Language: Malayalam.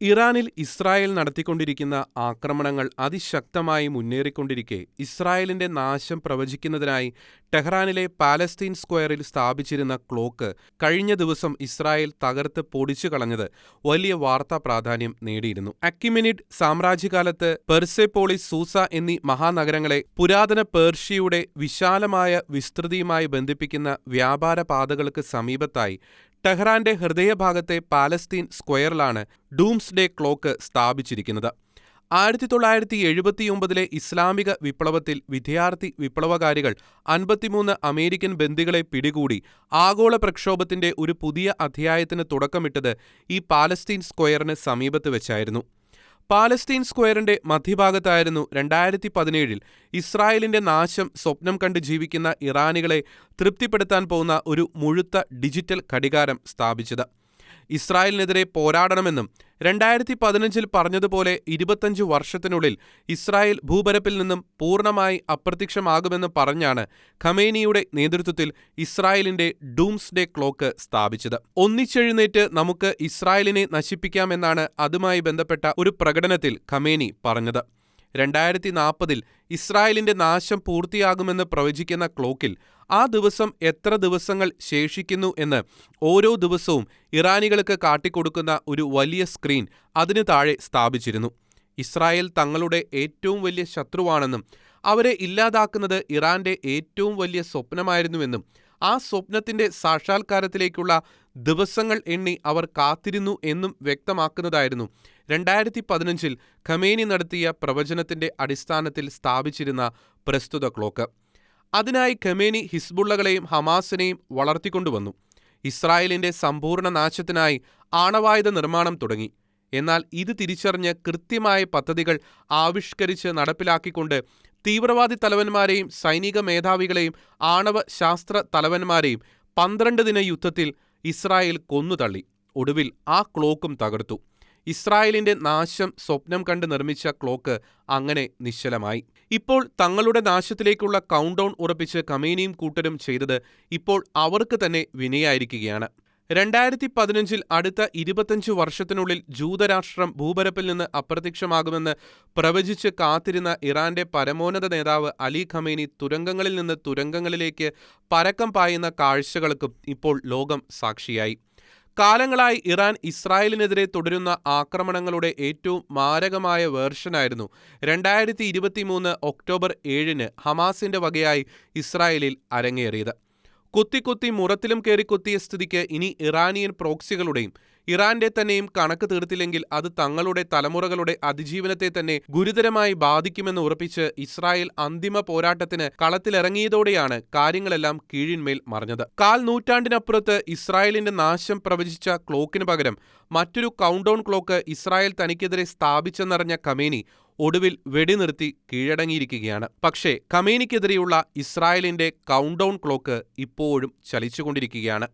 ഇറാനിൽ ഇസ്രായേൽ നടത്തിക്കൊണ്ടിരിക്കുന്ന ആക്രമണങ്ങൾ അതിശക്തമായി മുന്നേറിക്കൊണ്ടിരിക്കെ ഇസ്രായേലിന്റെ നാശം പ്രവചിക്കുന്നതിനായി ടെഹ്റാനിലെ പാലസ്തീൻ സ്ക്വയറിൽ സ്ഥാപിച്ചിരുന്ന ക്ലോക്ക് കഴിഞ്ഞ ദിവസം ഇസ്രായേൽ തകർത്ത് പൊടിച്ചു കളഞ്ഞത് വലിയ വാർത്താ പ്രാധാന്യം നേടിയിരുന്നു. അക്കിമിനിഡ് സാമ്രാജ്യകാലത്ത് പെർസെപോളിസ് സൂസ എന്നീ മഹാനഗരങ്ങളെ പുരാതന പേർഷ്യയുടെ വിശാലമായ വിസ്തൃതിയുമായി ബന്ധിപ്പിക്കുന്ന വ്യാപാര പാതകൾക്ക് സമീപത്തായി ടെഹ്റാന്റെ ഹൃദയഭാഗത്തെ പാലസ്തീൻ സ്ക്വയറിലാണ് ഡൂംസ്ഡേ ക്ലോക്ക് സ്ഥാപിച്ചിരിക്കുന്നത്. ആയിരത്തി തൊള്ളായിരത്തി എഴുപത്തിയൊമ്പതിലെ ഇസ്ലാമിക വിപ്ലവത്തിൽ വിദ്യാർത്ഥി വിപ്ലവകാരികൾ അൻപത്തിമൂന്ന് അമേരിക്കൻ ബന്ദികളെ പിടികൂടി ആഗോള പ്രക്ഷോഭത്തിന്റെ ഒരു പുതിയ അധ്യായത്തിന് തുടക്കമിട്ടത് ഈ പാലസ്തീൻ സ്ക്വയറിന് സമീപത്ത് വെച്ചായിരുന്നു. പാലസ്തീൻ സ്ക്വയറിന്റെ മധ്യഭാഗത്തായിരുന്നു രണ്ടായിരത്തി പതിനേഴിൽ ഇസ്രായേലിന്റെ നാശം സ്വപ്നം കണ്ട് ജീവിക്കുന്ന ഇറാനികളെ തൃപ്തിപ്പെടുത്താൻ പോകുന്ന ഒരു മുഴുത്ത ഡിജിറ്റൽ ഘടികാരം സ്ഥാപിച്ചത്. ഇസ്രായേലിനെതിരെ പോരാടണമെന്നും രണ്ടായിരത്തി പതിനഞ്ചിൽ പറഞ്ഞതുപോലെ ഇരുപത്തഞ്ച് വർഷത്തിനുള്ളിൽ ഇസ്രായേൽ ഭൂപരപ്പിൽ നിന്നും പൂർണമായി അപ്രത്യക്ഷമാകുമെന്ന് പറഞ്ഞാണ് ഖമേനിയുടെ നേതൃത്വത്തിൽ ഇസ്രായേലിന്റെ ഡൂംസ്ഡേ ക്ലോക്ക് സ്ഥാപിച്ചത്. ഒന്നിച്ചെഴുന്നേറ്റ് നമുക്ക് ഇസ്രായേലിനെ നശിപ്പിക്കാമെന്നാണ് അതുമായി ബന്ധപ്പെട്ട ഒരു പ്രകടനത്തിൽ ഖമേനി പറഞ്ഞത്. രണ്ടായിരത്തി നാൽപ്പതിൽ ഇസ്രായേലിന്റെ നാശം പൂർത്തിയാകുമെന്ന് പ്രവചിക്കുന്ന ക്ലോക്കിൽ ആ ദിവസം എത്ര ദിവസങ്ങൾ ശേഷിക്കുന്നു എന്ന് ഓരോ ദിവസവും ഇറാനികൾക്ക് കാട്ടിക്കൊടുക്കുന്ന ഒരു വലിയ സ്ക്രീൻ അതിനു താഴെ സ്ഥാപിച്ചിരുന്നു. ഇസ്രായേൽ തങ്ങളുടെ ഏറ്റവും വലിയ ശത്രുവാണെന്നും അവരെ ഇല്ലാതാക്കുന്നത് ഇറാന്റെ ഏറ്റവും വലിയ സ്വപ്നമായിരുന്നുവെന്നും ആ സ്വപ്നത്തിന്റെ സാക്ഷാത്കാരത്തിലേക്കുള്ള ദിവസങ്ങൾ എണ്ണി അവർ കാത്തിരുന്നു എന്നും വ്യക്തമാക്കുന്നതായിരുന്നു. രണ്ടായിരത്തി പതിനഞ്ചിൽ ഖമേനി നടത്തിയ പ്രവചനത്തിന്റെ അടിസ്ഥാനത്തിൽ സ്ഥാപിച്ചിരുന്ന പ്രസ്തുത ക്ലോക്ക്. അതിനായി ഖമേനി ഹിസ്ബുള്ളകളെയും ഹമാസിനെയും വളർത്തിക്കൊണ്ടുവന്നു. ഇസ്രായേലിന്റെ സമ്പൂർണ നാശത്തിനായി ആണവായുധ നിർമ്മാണം തുടങ്ങി. എന്നാൽ ഇത് തിരിച്ചറിഞ്ഞ് കൃത്യമായ പദ്ധതികൾ ആവിഷ്കരിച്ച് നടപ്പിലാക്കിക്കൊണ്ട് തീവ്രവാദി തലവന്മാരെയും സൈനിക മേധാവികളെയും ആണവ ശാസ്ത്ര തലവന്മാരെയും പന്ത്രണ്ട് ദിന യുദ്ധത്തിൽ ഇസ്രായേൽ കൊന്നുതള്ളി. ഒടുവിൽ ആ ക്ലോക്കും തകർത്തു. ഇസ്രായേലിന്റെ നാശം സ്വപ്നം കണ്ട് നിർമ്മിച്ച ക്ലോക്ക് അങ്ങനെ നിശ്ചലമായി. ഇപ്പോൾ തങ്ങളുടെ നാശത്തിലേക്കുള്ള കൗണ്ട് ഡൗൺ ഉറപ്പിച്ച് കമേനിയും കൂട്ടരും ചെയ്തത് ഇപ്പോൾ അവർക്ക് തന്നെ വിനയായിരിക്കുകയാണ്. രണ്ടായിരത്തി പതിനഞ്ചിൽ അടുത്ത ഇരുപത്തഞ്ച് വർഷത്തിനുള്ളിൽ ജൂതരാഷ്ട്രം ഭൂപരപ്പിൽ നിന്ന് അപ്രത്യക്ഷമാകുമെന്ന് പ്രവചിച്ച് കാത്തിരുന്ന ഇറാന്റെ പരമോന്നത നേതാവ് അലി ഖമേനി തുരങ്കങ്ങളിൽ നിന്ന് തുരങ്കങ്ങളിലേക്ക് പരക്കം പായുന്ന കാഴ്ചകൾക്കും ഇപ്പോൾ ലോകം സാക്ഷിയായി. കാലങ്ങളായി ഇറാൻ ഇസ്രായേലിനെതിരെ തുടരുന്ന ആക്രമണങ്ങളുടെ ഏറ്റവും മാരകമായ വേർഷനായിരുന്നു രണ്ടായിരത്തി ഇരുപത്തിമൂന്ന് ഒക്ടോബർ ഏഴിന് ഹമാസിന്റെ വകയായി ഇസ്രായേലിൽ അരങ്ങേറിയത്. കുത്തിക്കുത്തി മുറത്തിലും കയറി കുത്തിയ സ്ഥിതിക്ക് ഇനി ഇറാനിയൻ പ്രോക്സികളുടെയും ഇറാന്റെ തന്നെയും കണക്ക് തീർത്തില്ലെങ്കിൽ അത് തങ്ങളുടെ തലമുറകളുടെ അതിജീവനത്തെ തന്നെ ഗുരുതരമായി ബാധിക്കുമെന്ന് ഉറപ്പിച്ച് ഇസ്രായേൽ അന്തിമ പോരാട്ടത്തിന് കളത്തിലിറങ്ങിയതോടെയാണ് കാര്യങ്ങളെല്ലാം കീഴിന്മേൽ മറിഞ്ഞത്. കാൽ നൂറ്റാണ്ടിനപ്പുറത്ത് ഇസ്രായേലിന്റെ നാശം പ്രവചിച്ച ക്ലോക്കിന് പകരം മറ്റൊരു കൗണ്ട് ക്ലോക്ക് ഇസ്രായേൽ തനിക്കെതിരെ സ്ഥാപിച്ചെന്നറിഞ്ഞ കമേനി ഒടുവിൽ വെടിനിർത്തി കീഴടങ്ങിയിരിക്കുകയാണ്. പക്ഷേ കമേനിക്കെതിരെയുള്ള ഇസ്രായേലിന്റെ കൗണ്ട് ഡൗൺ ക്ലോക്ക് ഇപ്പോഴും ചലിച്ചുകൊണ്ടിരിക്കുകയാണ്.